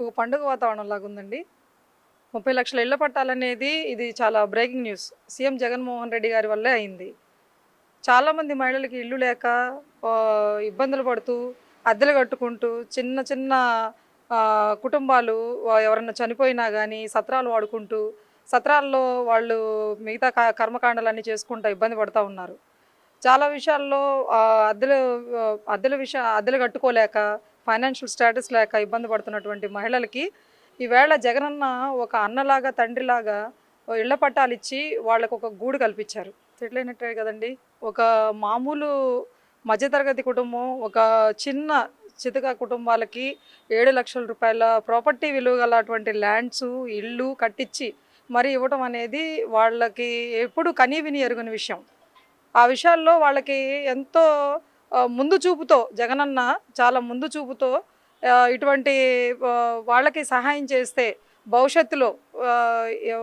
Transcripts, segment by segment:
ఒక పండుగ వాతావరణం లాగుందండి ముప్పై లక్షల ఇళ్ళ పట్టాలనేది ఇది చాలా breaking news CM Jaganmohan Reddy గారి వల్లే అయింది. చాలామంది మహిళలకి ఇల్లు లేక ఇబ్బందులు పడుతూ అద్దెలు కట్టుకుంటూ చిన్న చిన్న కుటుంబాలు ఎవరన్నా చనిపోయినా కానీ సత్రాలు వాడుకుంటూ సత్రాల్లో వాళ్ళు మిగతా క- కర్మకాండాలన్నీ చేసుకుంటూ ఇబ్బంది పడుతూ ఉన్నారు. చాలా విషయాల్లో అద్దెలు అద్దెల విషయ అద్దెలు కట్టుకోలేక ఫైనాన్షియల్ స్టేటస్ లేక ఇబ్బంది పడుతున్నటువంటి మహిళలకి ఈవేళ జగనన్న ఒక అన్నలాగా తండ్రిలాగా ఇళ్ళ పట్టాలు ఇచ్చి వాళ్ళకు ఒక గూడు కల్పించారు. సెటిల్ కదండి. ఒక మామూలు మధ్యతరగతి కుటుంబం ఒక చిన్న చితక కుటుంబాలకి ఏడు లక్షల రూపాయల ప్రాపర్టీ విలువ గలటువంటి ల్యాండ్స్ ఇల్లు కట్టించి మరి ఇవ్వటం అనేది వాళ్ళకి ఎప్పుడు కనీ విని ఎరుగని విషయం. ఆ విషయాల్లో వాళ్ళకి ఎంతో ముందు చూపుతో జగనన్న చాలా ముందు చూపుతో ఇటువంటి వాళ్ళకి సహాయం చేస్తే భవిష్యత్తులో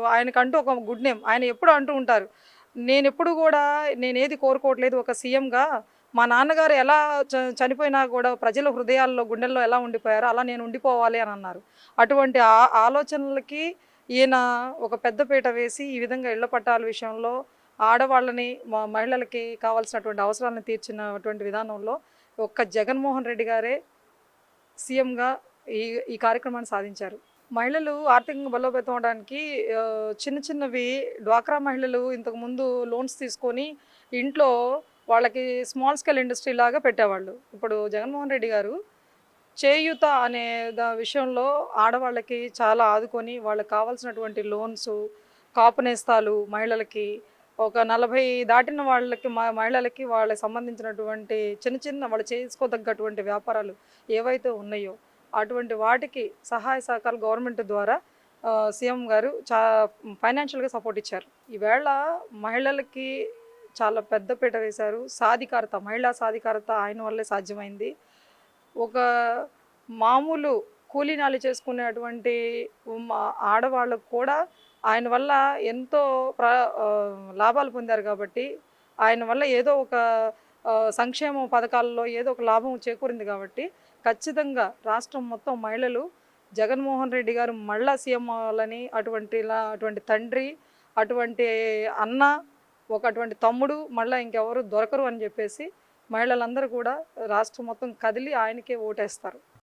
ఆయనకంటూ ఒక గుడ్ నేమ్ ఆయన ఎప్పుడు అంటూ ఉంటారు. నేను ఎప్పుడు కూడా నేనేది కోరుకోవట్లేదు ఒక సీఎంగా. మా నాన్నగారు ఎలా చ- చనిపోయినా కూడా ప్రజల హృదయాల్లో గుండెల్లో ఎలా ఉండిపోయారో అలా నేను ఉండిపోవాలి అని అన్నారు. అటువంటి ఆ ఆలోచనలకి ఈయన ఒక పెద్దపీట వేసి ఈ విధంగా ఇళ్ళ పట్టాల విషయంలో ఆడవాళ్ళని మహిళలకి కావాల్సినటువంటి అవసరాలను తీర్చినటువంటి విధానంలో ఒక్క జగన్మోహన్ రెడ్డి గారే సీఎంగా ఈ ఈ కార్యక్రమాన్ని సాధించారు. మహిళలు ఆర్థికంగా బలోపేతం అవడానికి చిన్న చిన్నవి డ్వాక్రా మహిళలు ఇంతకుముందు లోన్స్ తీసుకొని ఇంట్లో వాళ్ళకి స్మాల్ స్కేల్ ఇండస్ట్రీ లాగా పెట్టేవాళ్ళు. ఇప్పుడు జగన్మోహన్ రెడ్డి గారు చేయూత అనే దా విషయంలో ఆడవాళ్ళకి చాలా ఆదుకొని వాళ్ళకి కావాల్సినటువంటి లోన్స్ కాపు నేస్తాలు మహిళలకి ఒక నలభై దాటిన వాళ్ళకి మహిళలకి వాళ్ళకి సంబంధించినటువంటి చిన్న చిన్న వాళ్ళు చేసుకోదగ్గటువంటి వ్యాపారాలు ఏవైతే ఉన్నాయో అటువంటి వాటికి సహాయ సహకారాలు గవర్నమెంట్ ద్వారా సీఎం గారు చా ఫైనాన్షియల్గా సపోర్ట్ ఇచ్చారు. ఈవేళ మహిళలకి చాలా పెద్దపీట వేశారు. సాధికారత మహిళా సాధికారత ఆయన వల్లే సాధ్యమైంది. ఒక మామూలు కూలీనాలు చేసుకునేటువంటి మా- ఆడవాళ్ళకు కూడా ఆయన వల్ల ఎంతో లాభాలు పొందారు కాబట్టి ఆయన వల్ల ఏదో ఒక సంక్షేమ పథకాల్లో ఏదో ఒక లాభం చేకూరింది కాబట్టి ఖచ్చితంగా రాష్ట్రం మొత్తం మహిళలు జగన్మోహన్ రెడ్డి గారు మళ్ళా సీఎం అవ్వాలని అటువంటి లా- అటువంటి తండ్రి అటువంటి అన్న ఒక అటువంటి తమ్ముడు మళ్ళీ ఇంకెవరు దొరకరు అని చెప్పేసి మహిళలందరూ కూడా రాష్ట్రం మొత్తం కదిలి ఆయనకే ఓటేస్తారు.